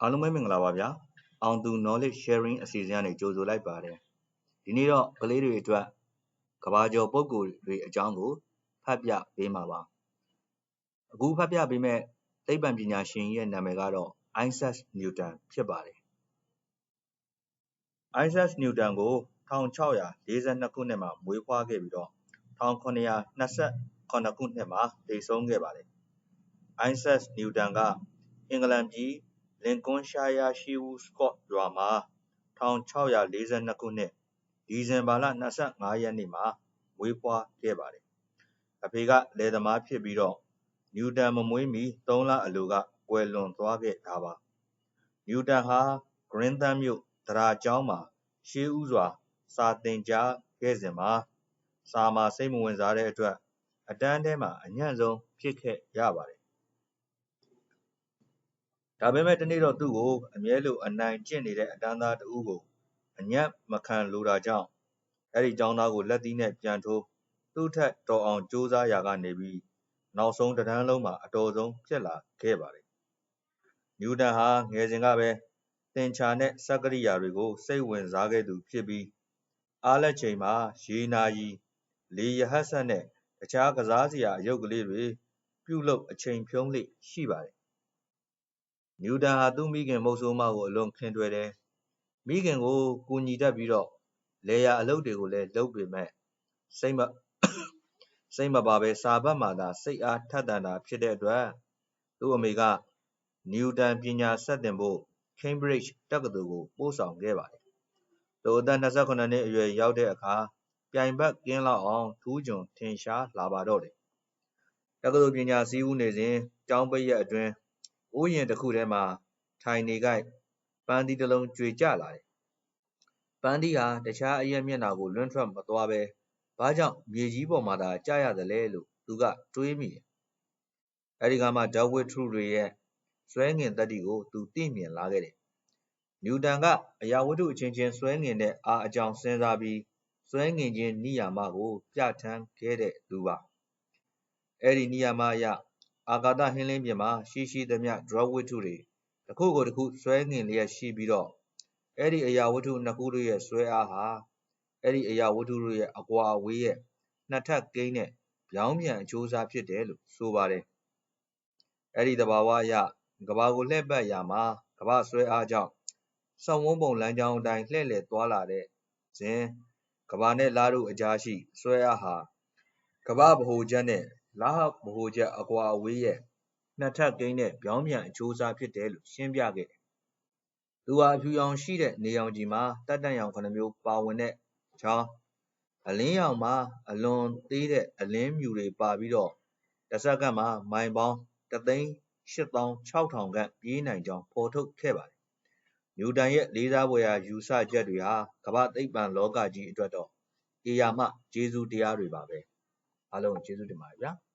အားလုံးပဲမင်္ဂလာပါဗျာအောင်သူ knowledge sharing အစီအစဉ်ကနေကြိုဆိုလိုက်ပါတယ်ဒီနေ့တော့ကလေးတွေအတွက်ကဘာကျော်ပုံကိုယ်တွေအကြောင်းကိုဖတ်ပြပေးမှာပါအခုဖတ်ပြပေးမဲ့သိပ္ပံပညာရှင်ရဲ့နာမည်ကတော့ Isaac Newton ဖြစ်ပါတယ် Isaac Newton ကို1642ခုနှစ်မှာမွေးဖွားခဲ့ပြီးတော့1928ခုနှစ်မှာတည်ဆုံးခဲ့ပါတယ် Isaac Newton ကအင်္ဂလန်ပြည် လင်ကွန်းရှားယား ရှီးဝူးစကော့ ရွာမှာ 1642 ခုနှစ် ဒီဇင်ဘာလ 25 ရက်နေ့မှာ မွေးဖွားခဲ့ပါတယ်။အဖေက လယ်သမားဖြစ်ပြီးတော့ နျူတန်မမွေးမီ 3 လအလိုက ကွယ်လွန်သွားခဲ့တာပါ။နျူတန်ဟာ ဂရင်းသန်းမြို့ တရာကျောင်းမှာ ရှေးဦးစွာ စာသင်ကြားခဲ့စဉ်မှာ စာမှာ စိတ်မဝင်စားတဲ့အတွက် အတန်းထဲမှာ အညံ့ဆုံး ဖြစ်ခဲ့ရပါတယ် ဒါပေမဲ့တနေ့တော့သူ့ကိုအမြဲလိုအနိုင်ကျင့်နေတဲ့အတန်းသားတဦးကိုအညံ့မခံလိုတာကြောင့်အဲဒီကျောင်းသားကိုလက်သီးနဲ့ပြန်ထိုးသူ့ထက်တော်အောင်ကြိုးစားရာကနေပြီးနောက်ဆုံးတတန်းလုံးမှာအတော်ဆုံးဖြစ်လာခဲ့ပါတယ်။နျူတန်ဟာငယ်စဉ်ကပဲသင်္ချာနဲ့စက္ကရိယာတွေကိုစိတ်ဝင်စားခဲ့သူဖြစ်ပြီးအားလက်ချိန်မှာရေနာရီလေရဟတ်ဆက်နဲ့တခြားကစားစရာအယုတ်ကလေးတွေပြုလုပ်အချိန်ဖြုံးလေ့ရှိပါတယ် နျူတန်ဟာသူ့မိခင်မုတ်ဆိုးမကိုအလွန်ခင်တွယ်တယ်။မိခင်ကိုကူညီတတ်ပြီးတော့လယ်ယာအလုပ်တွေကိုလည်းလုပ်ပေမဲ့စိတ်မစိတ်မပါဘဲစာဘတ်မှာသာစိတ်အားထက်သန်တာဖြစ်တဲ့အတွက်သူ့အမေကနျူတန်ပညာဆက်သင်ဖို့ Cambridge တက္ကသိုလ်ကိုပို့ဆောင်ခဲ့ပါတယ်။သူအသက်28နှစ်အရွယ်ရောက်တဲ့အခါပြိုင်ဘက်ကင်းလောက်အောင်ထူးချွန်ထင်ရှားလာပါတော့တယ်။တက္ကသိုလ်ပညာစည်းဝေးနေစဉ်ကျောင်းပိတ်ရက်အတွင်း ဥယျာဉ်တစ်ခုထဲမှာထိုင်နေကိုက်ပန်းသီးတစ်လုံးကြွေကျလာတယ်။ပန်းသီးဟာတခြားအရပ်မျက်နှာကိုလွင့်ထွက်မသွားဘဲဘာကြောင့်မြေကြီးပေါ်မှာသာကျရသလဲလို့သူကတွေးမိတယ်။အဲဒီကမှဓာတ်ဝတ္ထုတွေရဲ့ဆွဲငင်သတ္တိကိုသူသိမြင်လာခဲ့တယ်။နျူတန်ကအရာဝတ္ထုအချင်းချင်းဆွဲငင်တဲ့အားအကြောင်းစဉ်းစားပြီးဆွဲငင်ခြင်းနိယာမကိုပြဋ္ဌာန်းခဲ့တဲ့သူပါ။အဲဒီနိယာမအရ အာကာသဟင်းလင်းပြင်မှာရှိရှိသမျှဒြပ်ဝတ္ထုတွေတစ်ခုကိုတစ်ခုဆွဲငင်လျက်ရှိပြီးတော့အဲဒီအရာဝတ္ထုနှစ်ခုတို့ရဲ့ဆွဲအားဟာအဲဒီအရာဝတ္ထုတို့ရဲ့အကွာအဝေးရဲ့နှစ်ထပ်ကိန်းနဲ့ပြောင်းပြန်အချိုးအစားဖြစ်တယ်လို့ဆိုပါတယ်။အဲဒီသဘာဝအရကဘာကိုလှည့်ပတ်ရာမှာကဘာဆွဲအားကြောင့်စောင်းဝန်းပုံလမ်းကြောင်းအတိုင်းလှည့်လည်သွားလာတဲ့စဉ်ကဘာနဲ့လားတို့အကြားရှိဆွဲအားဟာကဘာဗဟိုချက်နဲ့ လားဗဟိုချက်အကွာအဝေးရဲ့နှစ်ထပ်ကိန်းနဲ့ပြောင်းပြန်အချိုးအစားဖြစ်တယ်လို့ရှင်းပြခဲ့တယ်။သူဟာအဖြူရောင်ရှိတဲ့နေရောင်ခြည်မှာတက်တန့်ရောင်ခုမျိုးပါဝင်တဲ့အကြောင်းအလင်းရောင်မှာအလွန်သေးတဲ့အလင်းမြူတွေပါပြီးတော့တစ်စက္ကန့်မှာမိုင်ပေါင်းတစ်သိန်းရှစ်သောင်းခြောက်ထောင်ခန့်ပြေးနိုင်ကြောင်းဖော်ထုတ်ခဲ့ပါတယ်။နျူတန်ရဲ့လေးစားဖွယ်ရာယူဆချက်တွေဟာကမ္ဘာ့သိပ္ပံလောကကြီးအတွက်တော့ဧရာမကျေးဇူးတရားတွေပါပဲ။အားလုံးကျေးဇူးတင်ပါတယ်ဗျာ။